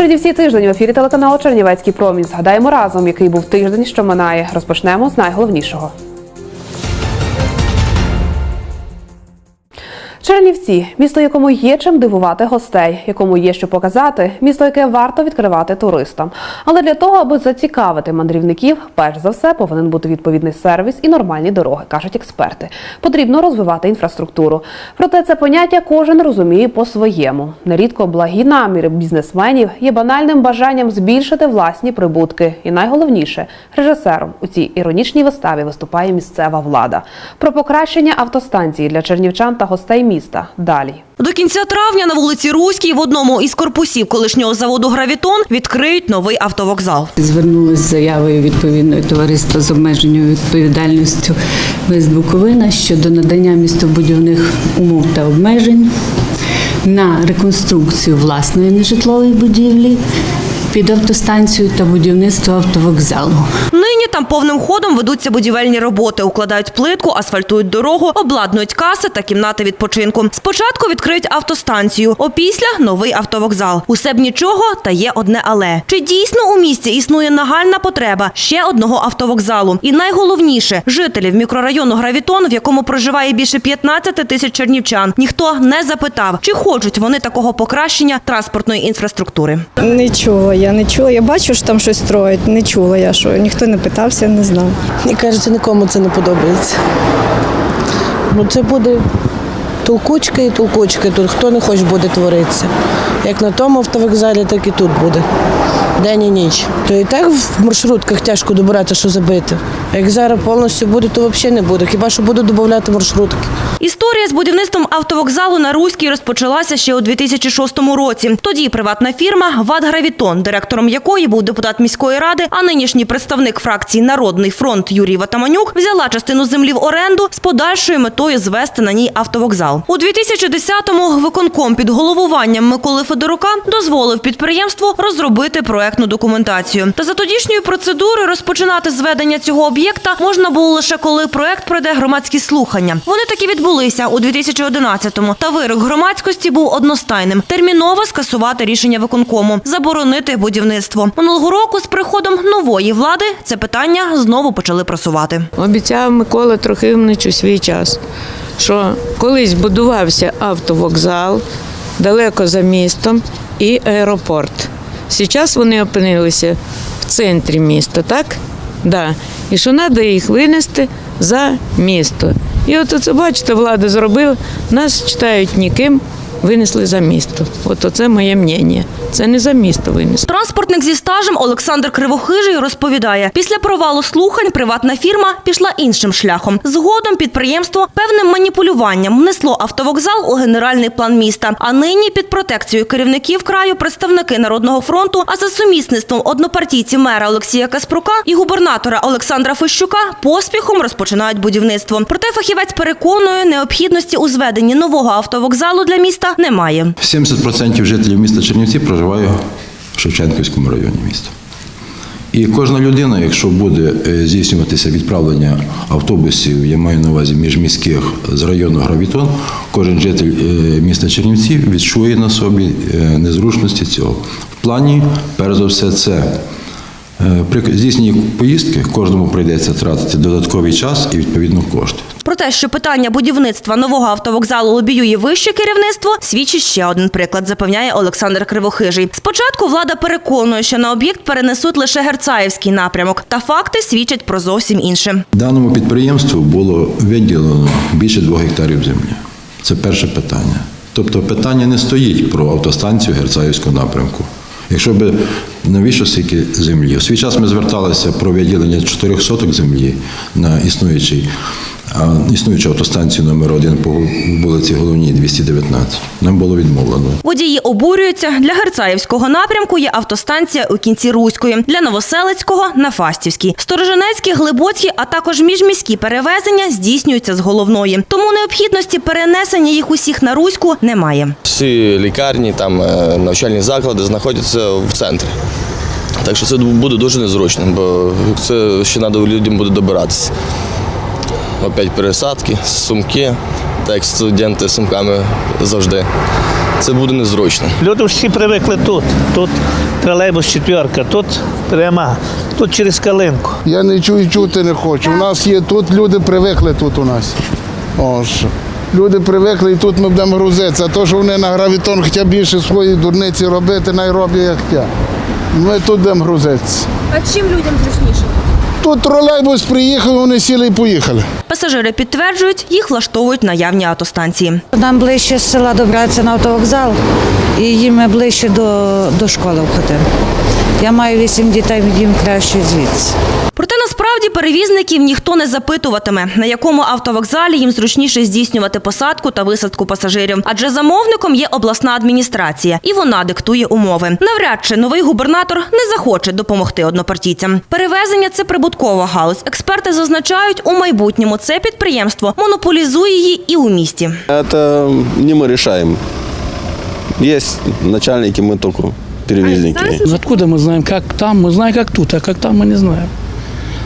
Чернівці тиждень в ефірі телеканалу Чернівецький промінь. Згадаємо разом, який був тиждень, що минає. Розпочнемо з найголовнішого. Чернівці місто, якому є чим дивувати гостей, якому є що показати, місто, яке варто відкривати туристам. Але для того, аби зацікавити мандрівників, перш за все повинен бути відповідний сервіс і нормальні дороги, кажуть експерти. Потрібно розвивати інфраструктуру. Проте це поняття кожен розуміє по-своєму. Нерідко благі наміри бізнесменів є банальним бажанням збільшити власні прибутки. І найголовніше, режисером у цій іронічній виставі виступає місцева влада. Про покращення автостанції для чернівчан та гостей міста далі. До кінця травня на вулиці Руській в одному із корпусів колишнього заводу Гравітон відкриють новий автовокзал. Звернулося з заявою відповідної товариства з обмеженою відповідальністю Вест Буковина щодо надання містобудівних умов та обмежень на реконструкцію власної нежитлової будівлі під автостанцію та будівництво автовокзалу. Нині там повним ходом ведуться будівельні роботи, укладають плитку, асфальтують дорогу, обладнують каси та кімнати відпочинку. Спочатку відкриють автостанцію, опісля новий автовокзал. Усе б нічого, та є одне але. Чи дійсно у місті існує нагальна потреба ще одного автовокзалу? І найголовніше жителів мікрорайону Гравітон, в якому проживає більше 15 тисяч чернівчан, ніхто не запитав, чи хочуть вони такого покращення транспортної інфраструктури. Не чула, я не чула. Я бачу, що там щось строять. Не чула я, що ніхто не питався, не знав. Мені кажеться, нікому це не подобається. Ну це буде толкучки і толкучки, Тут хто не хоче буде творитися. Як на тому автовокзалі, так і тут буде. День і ніч. То і так в маршрутках тяжко добирати, що забити. Як зараз повністю буде, то взагалі не буде. Хіба що будуть додати маршрутки. Історія з будівництвом автовокзалу на Руській розпочалася ще у 2006 році. Тоді приватна фірма «ВАД Гравітон», директором якої був депутат міської ради, а нинішній представник фракції Народний фронт Юрій Ватаманюк, взяла частину землі в оренду з подальшою метою звести на ній автовокзал. У 2010-му виконком під головуванням Миколи Федорука дозволив підприємству розробити проектну документацію. Та за тодішньою процедурою розпочинати зведення цього об'єкта можна було лише коли проект пройде громадські слухання. Вони таки відбулися у 2011-му, та вирок громадськості був одностайним: терміново скасувати рішення виконкому, заборонити будівництво. Минулого року з приходом нової влади це питання знову почали просувати. Обіцяв Микола Трохимович у свій час, що колись будувався автовокзал далеко за містом і аеропорт. Зараз вони опинилися в центрі міста, так? Да. І що треба їх винести за місто. І от це, бачите, влада зробила, нас читають ніким, винесли за місто. От оце моє мнення. Це не за місто винесли. Транспортник зі стажем Олександр Кривохижий розповідає, після провалу слухань приватна фірма пішла іншим шляхом. Згодом підприємство певним маніпулюванням внесло автовокзал у генеральний план міста. А нині під протекцією керівників краю представники Народного фронту, а за сумісництвом однопартійці мера Олексія Каспрука і губернатора Олександра Фищука поспіхом розпочинають будівництво. Проте фахівець переконує, необхідності у зведенні нового автовокзалу для міста немає. 70% жителів міста Чернівці проживає в Шевченківському районі міста. І кожна людина, якщо буде е, здійснюватися відправлення автобусів, я маю на увазі міжміських з району Гравітон, кожен житель е, міста Чернівці відчує на собі е, незручності цього. В плані, перш за все, це при здійсненні поїздки кожному прийдеться тратити додатковий час і відповідно кошти. Про те, що питання будівництва нового автовокзалу лобіює вище керівництво, свідчить ще один приклад, запевняє Олександр Кривохижий. Спочатку влада переконує, що на об'єкт перенесуть лише Герцаївський напрямок, та факти свідчать про зовсім інше. Даному підприємству було виділено більше двох гектарів землі. Це перше питання. Тобто питання не стоїть про автостанцію Герцаївського напрямку. Якщо б навіщо стільки землі? У свій час ми зверталися про виділення 4 соток землі на існуючий, а, існуючу автостанцію номер 1 по вулиці Головній 219. Нам було відмовлено. Водії обурюються. Для Герцаївського напрямку є автостанція у кінці Руської, для Новоселицького – на Фастівській. Сторожинецькі, Глибоцькі, а також міжміські перевезення здійснюються з головної. Тому необхідності перенесення їх усіх на Руську немає. Всі лікарні, там е, навчальні заклади знаходяться в центрі. Так що це буде дуже незручно, бо це ще треба людям буде добиратися. Опять пересадки, сумки, так як студенти з сумками завжди. це буде незручно. Люди всі привикли тут. Тут тролейбус четверка, тут пряма, тут через калинку. Я не чую, чути не хочу. У нас є тут, люди привикли тут у нас. О, що. Люди привикли і тут ми будемо грузитися. А то, що вони на гравітон хочуть більше свої дурниці робити, най роблять як я. Ми тут будемо грузитися. А чим людям зручніше? Тут тролейбус приїхав, вони сіли і поїхали. Пасажири підтверджують, їх влаштовують наявні автостанції. Нам ближче з села добратися на автовокзал, і їм ближче до, до школи входимо. Я маю вісім дітей, їм краще звідси. Проте насправді перевізників ніхто не запитуватиме, на якому автовокзалі їм зручніше здійснювати посадку та висадку пасажирів. Адже замовником є обласна адміністрація, і вона диктує умови. Навряд чи новий губернатор не захоче допомогти однопартійцям. Перевезення це прибуткова галузь. Експерти зазначають, у майбутньому це підприємство монополізує її і у місті. Це не ми рішаємо. Є начальники, ми тільки перевізники. Ну, Откуда мы знаем, как там? Мы знаем, как тут, а как там мы не знаем.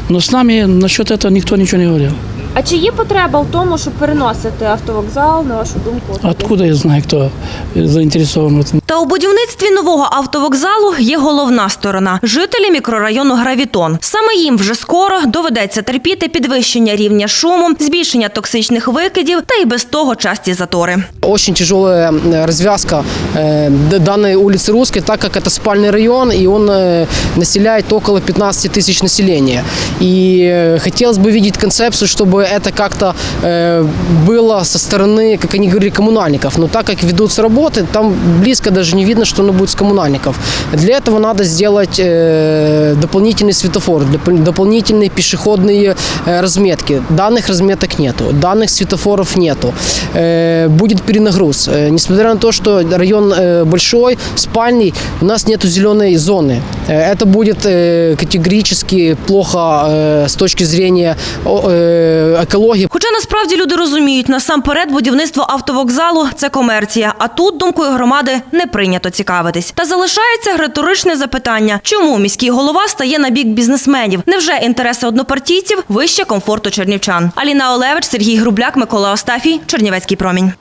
Но с нами насчет этого никто ничего не говорил. А чи є потреба в тому, щоб переносити автовокзал, на вашу думку? Откуда я знаю, кто заинтересован в этом? Та у будівництві нового автовокзалу є головна сторона жителі мікрорайону Гравітон. Саме їм вже скоро доведеться терпіти підвищення рівня шуму, збільшення токсичних викидів та й без того часті затори. Очень тяжелая э, развязка э, д- данной улицы Русской, так как это спальный район, и он э, населяет около 15 тысяч населения. И э, хотелось бы видеть концепцию, чтобы Это как-то э, было со стороны, как они говорили, коммунальников. Но так как ведутся работы, там близко даже не видно, что оно будет с коммунальников. Для этого надо сделать э, дополнительный светофор, доп- дополнительные пешеходные э, разметки. Данных разметок нету, данных светофоров нету. Э, будет перенагруз. Э, несмотря на то, что район э, большой, спальный, у нас нету зеленой зоны. Э, это будет э, категорически плохо э, с точки зрения э, екології. Хоча насправді люди розуміють, насамперед будівництво автовокзалу це комерція. А тут думкою громади не прийнято цікавитись. Та залишається риторичне запитання: чому міський голова стає на бік бізнесменів? Невже інтереси однопартійців вище комфорту чернівчан? Аліна Олевич, Сергій Грубляк, Микола Остафій, Чернівецький промінь.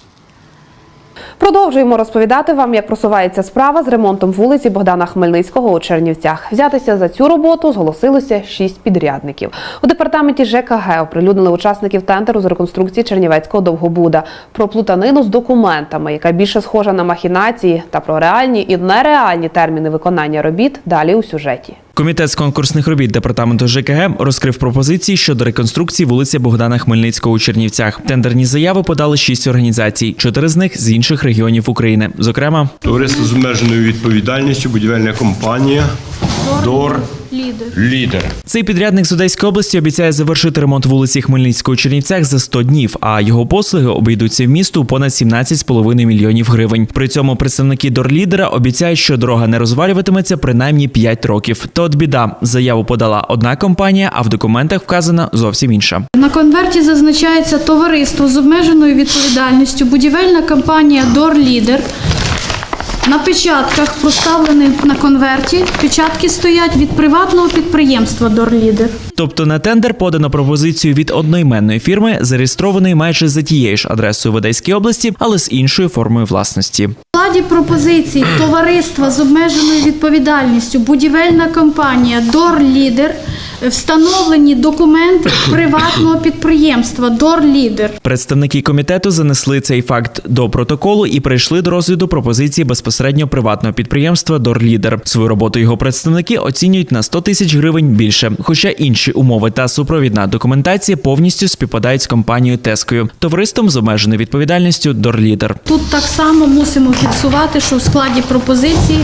Продовжуємо розповідати вам, як просувається справа з ремонтом вулиці Богдана Хмельницького у Чернівцях. Взятися за цю роботу зголосилося шість підрядників. У департаменті ЖКГ оприлюднили учасників тендеру з реконструкції Чернівецького довгобуда про плутанину з документами, яка більше схожа на махінації, та про реальні і нереальні терміни виконання робіт. Далі у сюжеті. Комітет з конкурсних робіт департаменту ЖКГ розкрив пропозиції щодо реконструкції вулиці Богдана Хмельницького у Чернівцях. Тендерні заяви подали шість організацій, чотири з них з інших регіонів України. Зокрема, Товариство з обмеженою відповідальністю, будівельна компанія Дор Лідер. цей підрядник з Одеської області обіцяє завершити ремонт вулиці Хмельницького у Чернівцях за 100 днів, а його послуги обійдуться в місту у понад 17,5 мільйонів гривень. При цьому представники Дорлідера обіцяють, що дорога не розвалюватиметься принаймні 5 років. Та от біда заяву подала одна компанія, а в документах вказана зовсім інша. На конверті зазначається товариство з обмеженою відповідальністю, будівельна компанія Дор Лідер. На печатках поставлених на конверті. Печатки стоять від приватного підприємства Дор Лідер. Тобто на тендер подано пропозицію від одноіменної фірми, зареєстрованої майже за тією ж адресою в Одеській області, але з іншою формою власності. В складі пропозицій товариства з обмеженою відповідальністю, будівельна компанія Дор Лідер встановлені документи приватного підприємства Дор Лідер. Представники комітету занесли цей факт до протоколу і прийшли до розгляду пропозиції безпосередньо приватного підприємства Дорлідер. Свою роботу його представники оцінюють на 100 тисяч гривень більше. Хоча інші умови та супровідна документація повністю співпадають з компанією Тескою, товариством з обмеженою відповідальністю Дорлідер. Тут так само мусимо фіксувати, що в складі пропозиції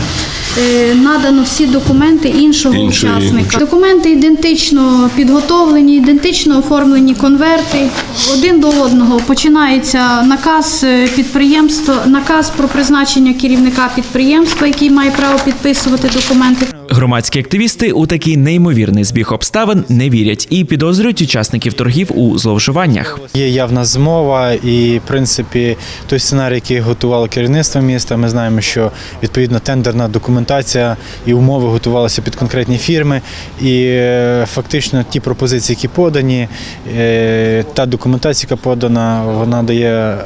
е, надано всі документи іншого Іншої. учасника. Документи ідентично підготовлені, ідентично оформлені конверти один до одного. Починається наказ е, підприємства, наказ про призначення керівника підприємства, який має право підписувати документи. Громадські активісти у такий неймовірний збіг обставин не вірять і підозрюють учасників торгів у зловживаннях. Є явна змова, і в принципі той сценарій, який готувало керівництво міста. Ми знаємо, що відповідно тендерна документація і умови готувалися під конкретні фірми. І е, фактично ті пропозиції, які подані, е, та документація, яка подана, вона дає.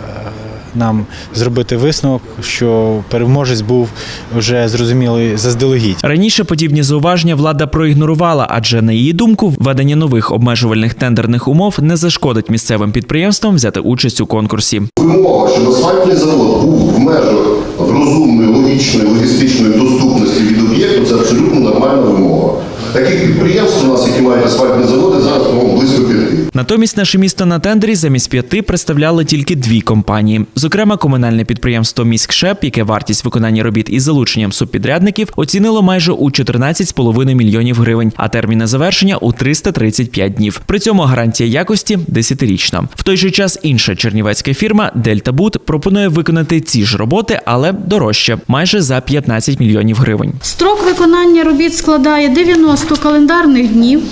Нам зробити висновок, що переможець був вже зрозумілий заздалегідь. Раніше подібні зауваження влада проігнорувала, адже на її думку, введення нових обмежувальних тендерних умов не зашкодить місцевим підприємствам взяти участь у конкурсі. Вимога, щоб асфальтний завод був в межах розумної, логічної, логістичної доступності від об'єкту, це абсолютно нормальна вимога. Таких підприємств у нас, які мають асфальтні заводи, зараз по-моєму, близько п'яти. Натомість наше місто на тендері замість п'яти представляли тільки дві компанії. Зокрема, комунальне підприємство Міськшеп, яке вартість виконання робіт із залученням субпідрядників оцінило майже у 14,5 мільйонів гривень, а терміни завершення у 335 днів. При цьому гарантія якості 10-річна. В той же час інша чернівецька фірма Дельта Бут пропонує виконати ці ж роботи, але дорожче майже за 15 мільйонів гривень. Строк виконання робіт складає 90 календарних днів.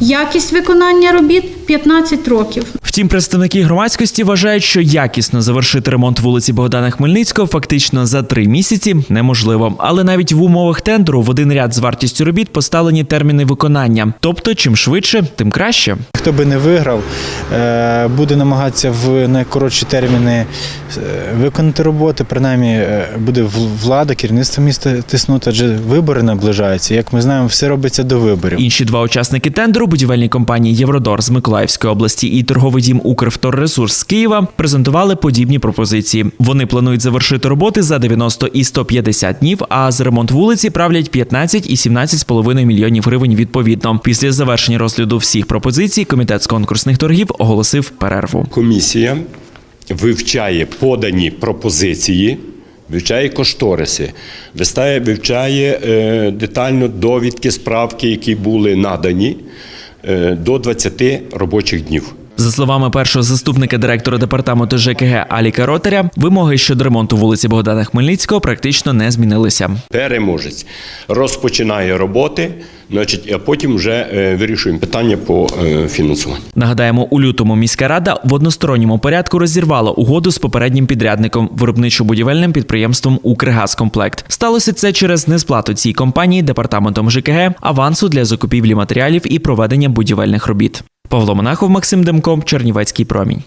Якість виконання робіт 15 років. Втім, представники громадськості вважають, що якісно завершити ремонт вулиці Богдана Хмельницького фактично за три місяці неможливо. Але навіть в умовах тендеру в один ряд з вартістю робіт поставлені терміни виконання. Тобто, чим швидше, тим краще. Хто би не виграв, е, буде намагатися в найкоротші терміни е, виконати роботи. Принаймні е, буде влада, керівництво міста тиснути, адже вибори наближаються. Як ми знаємо, все робиться до виборів. Інші два учасники тендеру будівельні компанії Євродор з Миколаївської області і торговий дім Укрвторресурс з Києва презентували подібні пропозиції. Вони планують завершити роботи за 90 і 150 днів. А за ремонт вулиці правлять 15 і 17,5 мільйонів гривень відповідно. Після завершення розгляду всіх пропозицій комітет з конкурсних торгів оголосив перерву. Комісія вивчає подані пропозиції, вивчає кошториси, вистає- вивчає е, детально довідки, справки, які були надані до 20 робочих днів. За словами першого заступника директора департаменту ЖКГ Аліка Ротаря, вимоги щодо ремонту вулиці Богдана Хмельницького практично не змінилися. Переможець розпочинає роботи, значить, а потім вже е, вирішуємо питання по е, фінансуванню. Нагадаємо, у лютому міська рада в односторонньому порядку розірвала угоду з попереднім підрядником виробничо-будівельним підприємством Укргазкомплект. Сталося це через несплату цій компанії департаментом ЖКГ авансу для закупівлі матеріалів і проведення будівельних робіт. Павло Монахов, Максим Демко, Чернівецький промінь.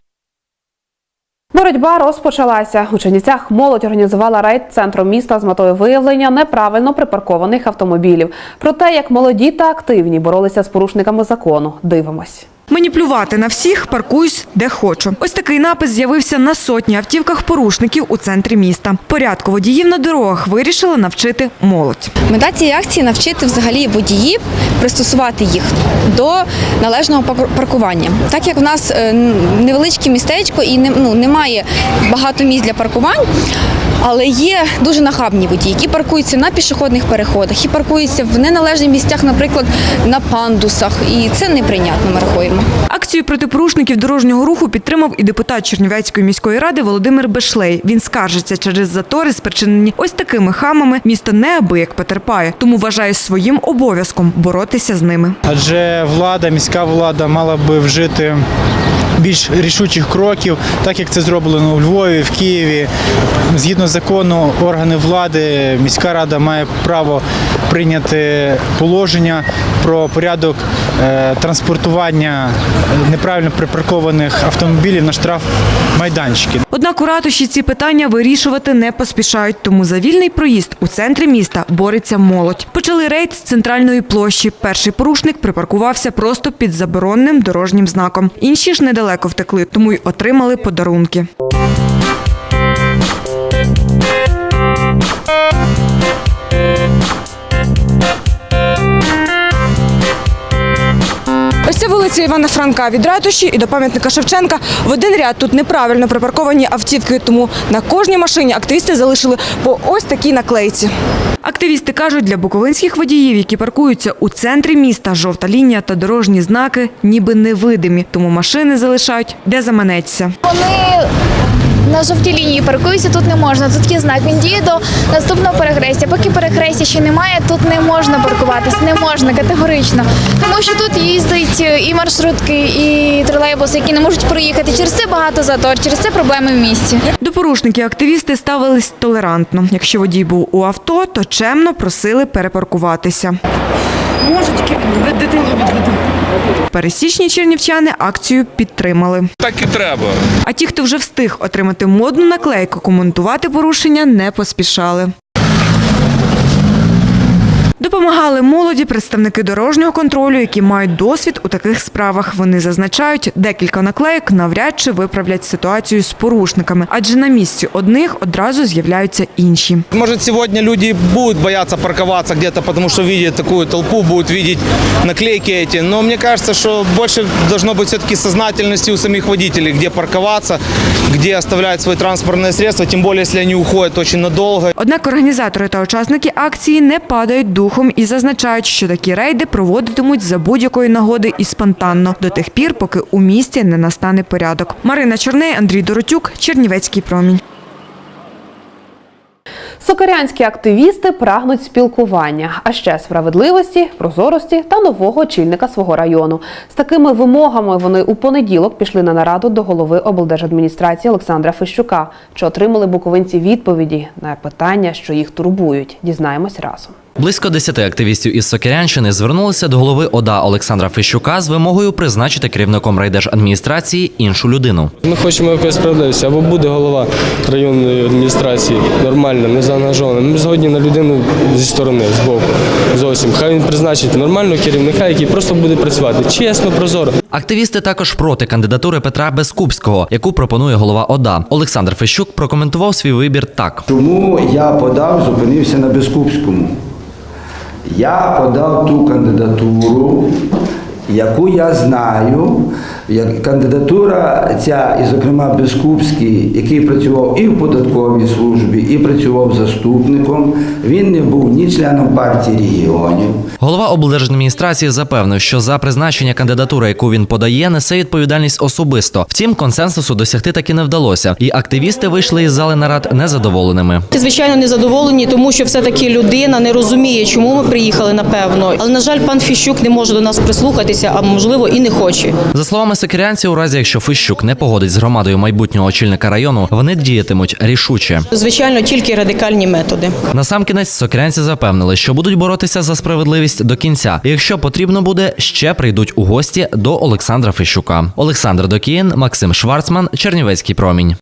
Боротьба розпочалася. У Чернівцях молодь організувала рейд центром міста з метою виявлення неправильно припаркованих автомобілів. Про те, як молоді та активні боролися з порушниками закону. Дивимось. Мені плювати на всіх, паркуюсь де хочу. Ось такий напис з'явився на сотні автівках порушників у центрі міста. Порядку водіїв на дорогах вирішили навчити молодь. Мета цієї акції навчити взагалі водіїв пристосувати їх до належного пар- паркування. Так як в нас е, невеличке містечко і ну, немає багато місць для паркувань. Але є дуже нахабні водії, які паркуються на пішохідних переходах і паркуються в неналежних місцях, наприклад, на пандусах. І це неприйнятно, ми рахуємо. Акцію проти порушників дорожнього руху підтримав і депутат Чернівецької міської ради Володимир Бешлей. Він скаржиться через затори, спричинені ось такими хамами. Місто неабияк потерпає, тому вважає своїм обов'язком боротися з ними. Адже влада, міська влада мала би вжити більш рішучих кроків, так як це зроблено у Львові, в Києві. Згідно закону, органи влади, міська рада має право прийняти положення про порядок е, транспортування неправильно припаркованих автомобілів на штраф майданчики. Однак у ратуші ці питання вирішувати не поспішають, тому за вільний проїзд у центрі міста бореться молодь. Почали рейд з центральної площі. Перший порушник припаркувався просто під заборонним дорожнім знаком. Інші ж недалеко втекли, тому й отримали подарунки. Ось це вулиця Івана Франка від ратуші і до пам'ятника Шевченка. В один ряд тут неправильно припарковані автівки, тому на кожній машині активісти залишили по ось такій наклейці. Активісти кажуть, для буковинських водіїв, які паркуються у центрі міста, жовта лінія та дорожні знаки ніби невидимі, тому машини залишають де заманеться. Вони на жовтій лінії паркуються, тут не можна. Тут є знак. Він діє до наступного перехрестя. Поки перехрестя ще немає, тут не можна паркуватись, не можна категорично. Тому що тут їздять і маршрутки, і тролейбуси, які не можуть проїхати. Через це багато затор, через це проблеми в місті. До порушників активісти ставились толерантно. Якщо водій був у авто, то чемно просили перепаркуватися. Можу тільки від дитину відведу. Пересічні чернівчани акцію підтримали. Так і треба. А ті, хто вже встиг отримати модну наклейку, коментувати порушення не поспішали. Допомагали молоді представники дорожнього контролю, які мають досвід у таких справах. Вони зазначають, декілька наклеїк навряд чи виправлять ситуацію з порушниками, адже на місці одних одразу з'являються інші. Может, сегодня люди будут бояться парковаться где-то, потому что видят такую толпу, будут видеть наклейки эти. Но мне кажется, что больше должно быть все-таки сознательности у самих водителей, где парковаться, где оставлять свои транспортные средства, тем более, если они уходят очень надолго. Однак організатори та учасники акції не падають духом і зазначають, що такі рейди проводитимуть за будь-якої нагоди і спонтанно до тих пір, поки у місті не настане порядок. Марина Чорней, Андрій Доротюк, Чернівецький промінь. Сокирянські активісти прагнуть спілкування, а ще справедливості, прозорості та нового очільника свого району. З такими вимогами вони у понеділок пішли на нараду до голови облдержадміністрації Олександра Фищука, що отримали буковинці відповіді на питання, що їх турбують. Дізнаємось разом. Близько десяти активістів із Сокирянщини звернулися до голови ОДА Олександра Фищука з вимогою призначити керівником райдержадміністрації іншу людину. Ми хочемо якоїсь справедливості. Або буде голова районної адміністрації нормальна, не заангажована. Ми згодні на людину зі сторони, з боку. Зовсім. Хай він призначить нормального керівника, який просто буде працювати чесно, прозоро. Активісти також проти кандидатури Петра Безкупського, яку пропонує голова ОДА. Олександр Фищук прокоментував свій вибір так. Чому я подав, зупинився на Бескупському? Я подав ту кандидатуру, яку я знаю, як кандидатура ця, і зокрема Бескупський, який працював і в податковій службі, і працював заступником. Він не був ні членом партії регіонів. Голова облдержадміністрації запевнив, що за призначення кандидатури, яку він подає, несе відповідальність особисто. Втім, консенсусу досягти таки не вдалося, і активісти вийшли із зали нарад незадоволеними. Звичайно, незадоволені, тому що все-таки людина не розуміє, чому ми приїхали, напевно. Але, на жаль, пан Фіщук не може до нас прислухатися, а можливо і не хоче. За словами сокирянців, у разі якщо Фищук не погодить з громадою майбутнього очільника району, вони діятимуть рішуче. Звичайно, тільки радикальні методи. Насамкінець сокирянці запевнили, що будуть боротися за справедливість до кінця. І якщо потрібно буде, ще прийдуть у гості до Олександра Фищука. Олександр Докіїн, Максим Шварцман, Чернівецький промінь.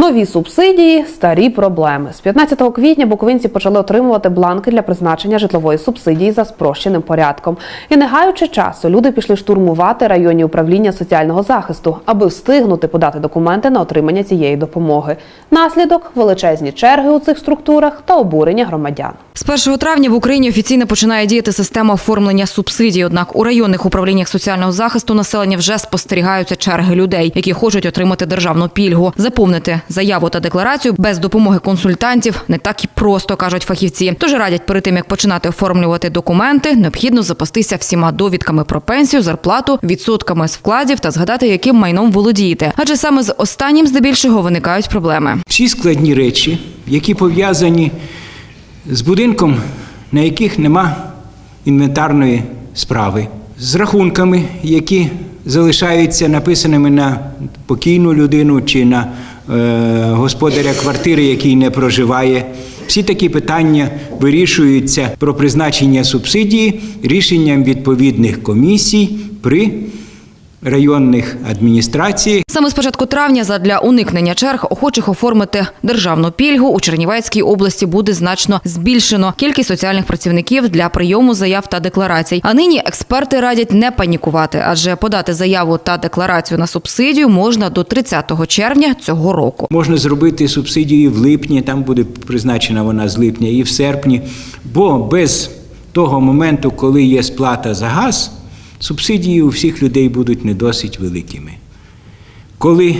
Нові субсидії, старі проблеми. З 15 квітня буковинці почали отримувати бланки для призначення житлової субсидії за спрощеним порядком. І не гаючи часу, люди пішли штурмувати районні управління соціального захисту, аби встигнути подати документи на отримання цієї допомоги. Наслідок величезні черги у цих структурах та обурення громадян. З 1 травня в Україні офіційно починає діяти система оформлення субсидій. Однак у районних управліннях соціального захисту населення вже спостерігаються черги людей, які хочуть отримати державну пільгу. Заповнити заяву та декларацію без допомоги консультантів не так і просто кажуть фахівці. Тож радять перед тим як починати оформлювати документи, необхідно запастися всіма довідками про пенсію, зарплату, відсотками з вкладів та згадати, яким майном володієте. Адже саме з останнім здебільшого виникають проблеми. Всі складні речі, які пов'язані з будинком, на яких нема інвентарної справи, з рахунками, які залишаються написаними на покійну людину чи на господаря квартири, який не проживає. Всі такі питання вирішуються про призначення субсидії рішенням відповідних комісій при районних адміністраціях. Саме з початку травня задля уникнення черг охочих оформити державну пільгу у Чернівецькій області буде значно збільшено кількість соціальних працівників для прийому заяв та декларацій. А нині експерти радять не панікувати, адже подати заяву та декларацію на субсидію можна до 30 червня цього року. Можна зробити субсидію в липні, там буде призначена вона з липня, і в серпні. Бо без того моменту, коли є сплата за газ, субсидії у всіх людей будуть не досить великими. Коли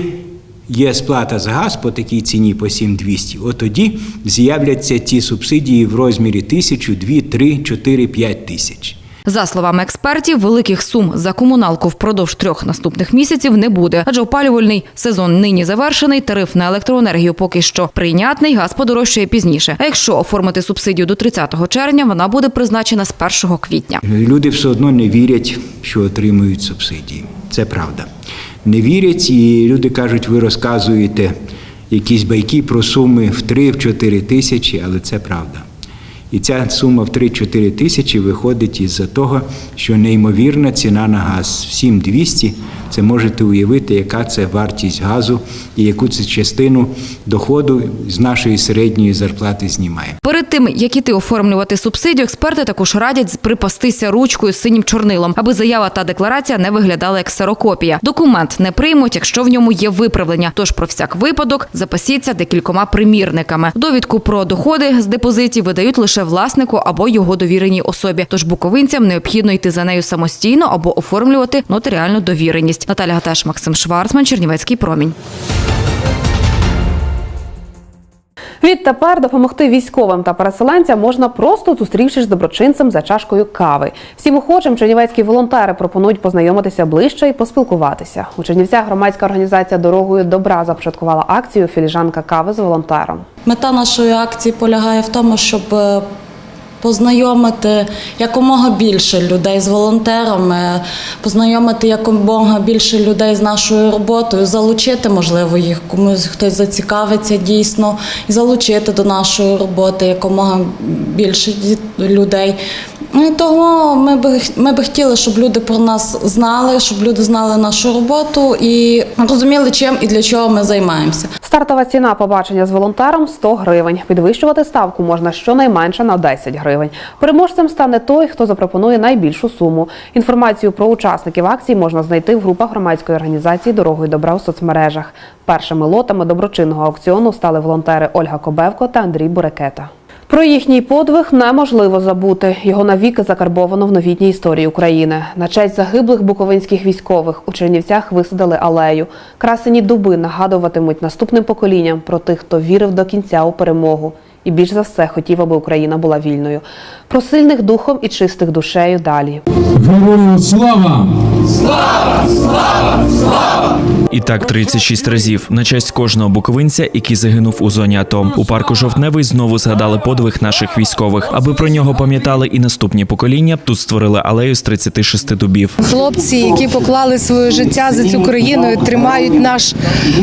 є сплата за газ по такій ціні по 7200, от тоді з'являться ті субсидії в розмірі 1000, 2, 3, 4, 5 тисяч. За словами експертів, великих сум за комуналку впродовж трьох наступних місяців не буде, адже опалювальний сезон нині завершений. Тариф на електроенергію поки що прийнятний, газ подорожчає пізніше. А якщо оформити субсидію до 30 червня, вона буде призначена з 1 квітня. Люди все одно не вірять, що отримують субсидії. Це правда. Не вірять, і люди кажуть, ви розказуєте якісь байки про суми в 3-4 тисячі, але це правда. І ця сума в 3-4 тисячі виходить із-за того, що неймовірна ціна на газ. Всім 200 це можете уявити, яка це вартість газу і яку це частину доходу з нашої середньої зарплати знімає. Перед тим, як іти оформлювати субсидію, експерти також радять припастися ручкою з синім чорнилом, аби заява та декларація не виглядали як ксерокопія. Документ не приймуть, якщо в ньому є виправлення. Тож про всяк випадок запасіться декількома примірниками. Довідку про доходи з депозитів видають лише власнику або його довіреній особі. Тож буковинцям необхідно йти за нею самостійно або оформлювати нотаріальну довіреність. Наталя Гаташ, Максим Шварцман, Чернівецький промінь. Відтепер допомогти військовим та переселенцям можна просто зустрівшись з доброчинцем за чашкою кави. Всім охочим чернівецькі волонтери пропонують познайомитися ближче і поспілкуватися. У Чернівцях громадська організація Дорогою добра започаткувала акцію Філіжанка кави з волонтером. Мета нашої акції полягає в тому, щоб е, познайомити якомога більше людей з волонтерами, познайомити якомога більше людей з нашою роботою, залучити, можливо, їх комусь хтось зацікавиться дійсно, і залучити до нашої роботи якомога більше людей. Ну, І того ми би ми би хотіли, щоб люди про нас знали, щоб люди знали нашу роботу і розуміли, чим і для чого ми займаємося. Стартова ціна побачення з волонтером 100 гривень. Підвищувати ставку можна щонайменше на 10 гривень. Переможцем стане той, хто запропонує найбільшу суму. Інформацію про учасників акції можна знайти в групах громадської організації Дорогою добра у соцмережах. Першими лотами доброчинного аукціону стали волонтери Ольга Кобевко та Андрій Бурекета. Про їхній подвиг неможливо забути. Його навіки закарбовано в новітній історії України. На честь загиблих буковинських військових у Чернівцях висадили алею. Красені дуби нагадуватимуть наступним поколінням про тих, хто вірив до кінця у перемогу. І більш за все хотів, аби Україна була вільною. Про сильних духом і чистих душею далі. Героям слава! І так 36 разів на честь кожного буковинця, який загинув у зоні АТО. У парку Жовтневий знову згадали подвиг наших військових. Аби про нього пам'ятали і наступні покоління, тут створили алею з 36 дубів. Хлопці, які поклали своє життя за цю країну, і тримають наш,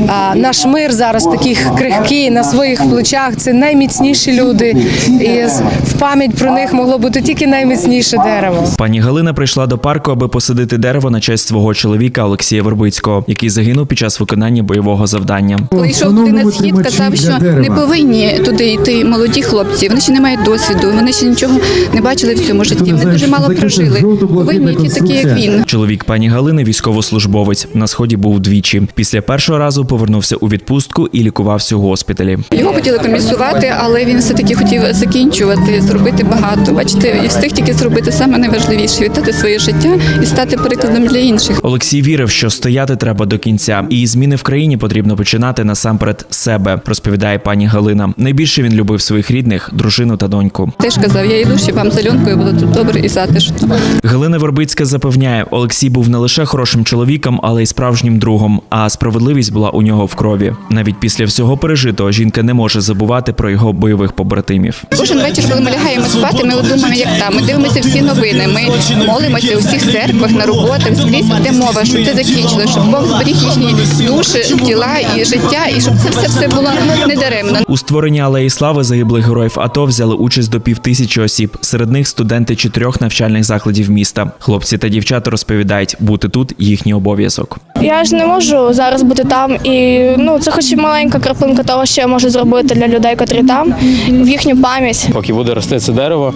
а, наш мир зараз таких крихкий на своїх плечах. Це найміцніші люди. І в пам'ять про них могло бути тільки найміцніше дерево. Пані Галина прийшла до парку, аби посадити дерево на честь свого чоловіка Олексія Вербицького, який загинув під час виконання бойового завдання. Коли йшов туди на схід, казав, що не повинні туди йти молоді хлопці. Вони ще не мають досвіду, вони ще нічого не бачили в цьому житті. Вони дуже мало прожили. Повинні йти такі, як він. Чоловік пані Галини військовослужбовець. На сході був двічі. Після першого разу повернувся у відпустку і лікувався у госпіталі. Його хотіли комісувати, але він все таки хотів закінчувати, зробити багато. Бачите, і встиг тільки зробити саме найважливіше віддати своє життя і стати прикладом для інших. Олексій вірив, що стояти треба до кінця, і зміни в країні потрібно починати насамперед себе, розповідає пані Галина. Найбільше він любив своїх рідних, дружину та доньку. Теж казав, я йду, щоб вам зеленкою було тут добре і затишно. Галина Вербицька запевняє, Олексій був не лише хорошим чоловіком, але й справжнім другом. А справедливість була у нього в крові. Навіть після всього пережитого жінка не може забувати про його бойових побратимів. Кожен вечір, коли ми лягаємо спати, ми думаємо, як там. Ми дивимося всі новини. Ми молимося у всіх церквах, на роботах, скрізь йде мова, щоб це закінчилося, щоб Бог зберіг їхні душі, тіла і життя, і щоб це все все було недаремно. У створенні алеї слави загиблих героїв АТО взяли участь до півтисячі осіб. Серед них студенти чотирьох навчальних закладів міста. Хлопці та дівчата розповідають, бути тут їхній обов'язок. Я ж не можу зараз бути там, і ну це хоч і маленька краплинка того, що я можу зробити для людей, котрі там, в їхню пам'ять. Поки буде рости це дерево,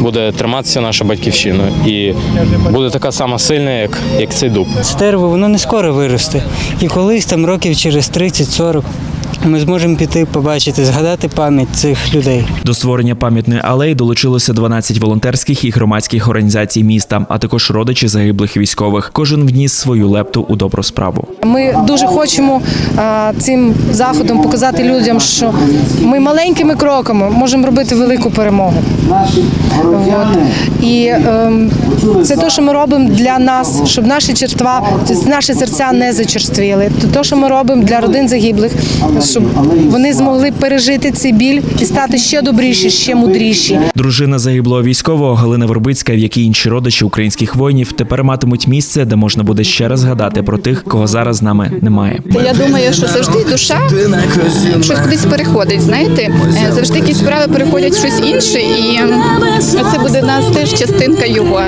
буде триматися наша батьківщина. І буде така сама сильна, як, як цей дуб. Це дерево воно не скоро виросте. І колись там років через 30-40 ми зможемо піти, побачити, згадати пам'ять цих людей. До створення пам'ятної алеї долучилося 12 волонтерських і громадських організацій міста, а також родичі загиблих військових. Кожен вніс свою лепту у добру справу. Ми дуже хочемо а, цим заходом показати людям, що ми маленькими кроками можемо робити велику перемогу. От. І ем, це те, що ми робимо для нас, щоб наші черства, наші серця не зачерствіли. Це те, що ми робимо для родин загиблих, щоб вони змогли пережити цей біль і стати ще добріші, ще мудріші. Дружина загиблого військового Галина Вербицька, в якій інші родичі українських воїнів тепер матимуть місце, де можна буде ще раз згадати про тих, кого зараз з нами немає. Я думаю, що завжди душа щось кудись переходить. Знаєте, Е, завжди якісь справи переходять в щось інше, і це буде в нас теж частинка його.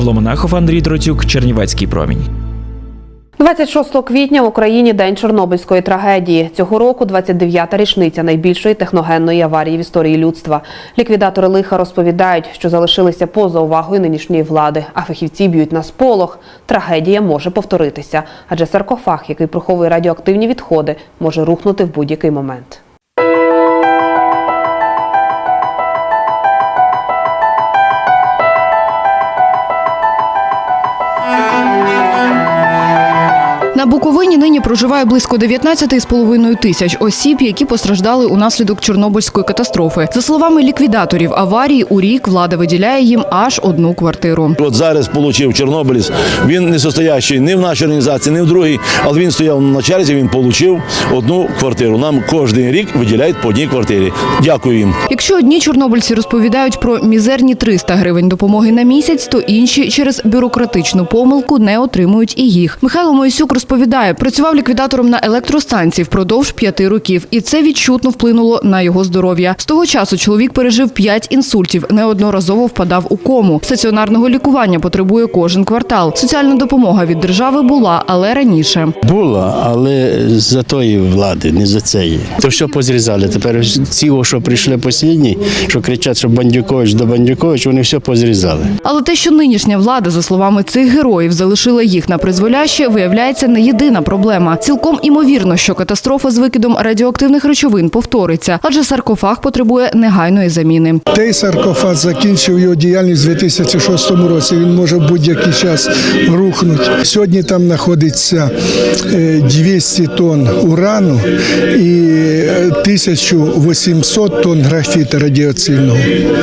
Павло Монахов, Андрій Дротюк, Чернівецький промінь. 26 квітня в Україні день Чорнобильської трагедії. Цього року 29-та річниця найбільшої техногенної аварії в історії людства. Ліквідатори лиха розповідають, що залишилися поза увагою нинішньої влади, а фахівці б'ють на сполох. Трагедія може повторитися, адже саркофаг, який приховує радіоактивні відходи, може рухнути в будь-який момент. На Буковині нині проживає близько 19,5 тисяч осіб, які постраждали унаслідок Чорнобильської катастрофи. За словами ліквідаторів аварії, у рік влада виділяє їм аж одну квартиру. От зараз отримав Чорнобилець. Він не состоящий ні в нашій організації, ні в другій, але він стояв на черзі, він отримав одну квартиру. Нам кожен рік виділяють по одній квартирі. Дякую їм. Якщо одні чорнобильці розповідають про мізерні 300 гривень допомоги на місяць, то інші через бюрократичну помилку не отримують і їх. Михайло Моїсюк розповідає, працював ліквідатором на електростанції впродовж п'яти років, і це відчутно вплинуло на його здоров'я. З того часу чоловік пережив п'ять інсультів, неодноразово впадав у кому. Стаціонарного лікування потребує кожен квартал. Соціальна допомога від держави була, але раніше. Було, але за тої влади, не за цієї. То все позрізали. Тепер ці, що прийшли останні, що кричать, що Бандюкович до Бандюкович, вони все позрізали. Але те, що нинішня влада, за словами цих героїв, залишила їх на призволяще, виявляється не єдина проблема. Цілком імовірно, що катастрофа з викидом радіоактивних речовин повториться, адже саркофаг потребує негайної заміни. Той саркофаг закінчив його діяльність у 2006 році. Він може в будь-який час рухнути. Сьогодні там знаходиться е, 200 тонн урану і е, 1800 тонн графіту радіаційного.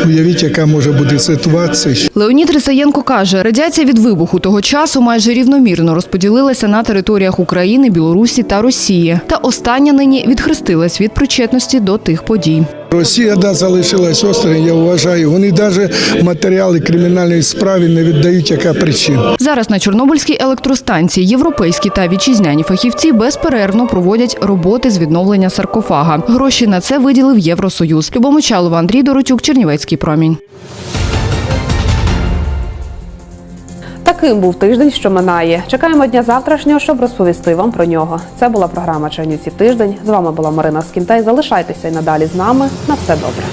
Уявіть, яка може бути ситуація. Леонід Рисаєнко каже, радіація від вибуху того часу майже рівномірно розподілилася на територіях України, Білорусі та Росії. Та остання нині відхрестилась від причетності до тих подій. Росія да, залишилась осторонь, я вважаю. Вони навіть матеріали кримінальної справи не віддають, яка причина. Зараз на Чорнобильській електростанції європейські та вітчизняні фахівці безперервно проводять роботи з відновлення саркофага. Гроші на це виділив Євросоюз. Любомочалова, Андрій Доротюк, Чернівецький промінь. Таким був тиждень, що минає. Чекаємо дня завтрашнього, щоб розповісти вам про нього. Це була програма Чернівці тиждень. З вами була Марина Скінтай. Залишайтеся й надалі з нами. На все добре.